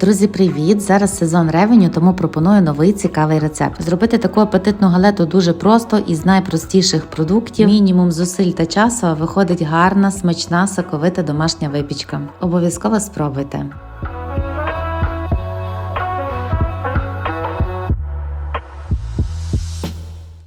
Друзі, привіт! Зараз сезон ревеню, тому пропоную новий цікавий рецепт. Зробити таку апетитну галету дуже просто і з найпростіших продуктів. Мінімум зусиль та часу, виходить гарна, смачна, соковита домашня випічка. Обов'язково спробуйте.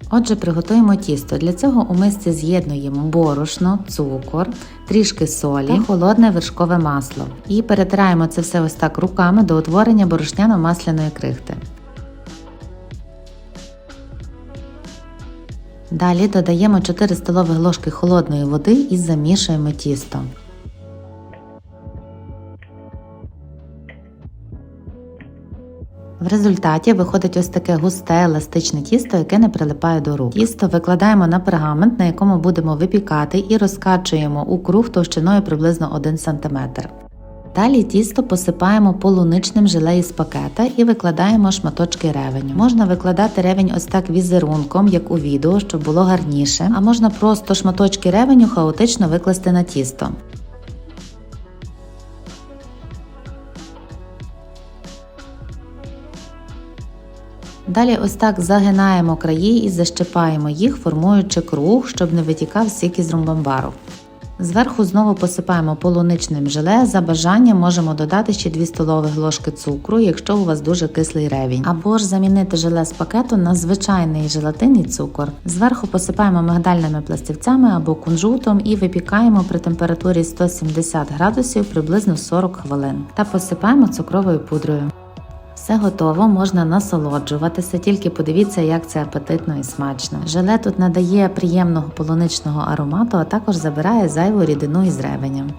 Отже, приготуємо тісто. Для цього у мисці з'єднуємо борошно, цукор, трішки солі та холодне вершкове масло. І перетираємо це все ось так руками до утворення борошняно-масляної крихти. Далі додаємо 4 столові ложки холодної води і замішуємо тісто. В результаті виходить ось таке густе еластичне тісто, яке не прилипає до рук. Тісто викладаємо на пергамент, на якому будемо випікати, і розкачуємо у круг товщиною приблизно 1 см. Далі тісто посипаємо полуничним желе із пакета і викладаємо шматочки ревеню. Можна викладати ревень ось так візерунком, як у відео, щоб було гарніше, а можна просто шматочки ревеню хаотично викласти на тісто. Далі ось так загинаємо краї і защипаємо їх, формуючи круг, щоб не витікав сік із румбамбару. Зверху знову посипаємо полуничним желе. За бажанням можемо додати ще 2 столові ложки цукру, якщо у вас дуже кислий ревінь. Або ж замінити желе з пакету на звичайний желатин і цукор. Зверху посипаємо мигдальними пластівцями або кунжутом і випікаємо при температурі 170 градусів приблизно 40 хвилин. Та посипаємо цукровою пудрою. Все готово, можна насолоджуватися, тільки подивіться, як це апетитно і смачно. Желе тут надає приємного полуничного аромату, а також забирає зайву рідину із ревенем.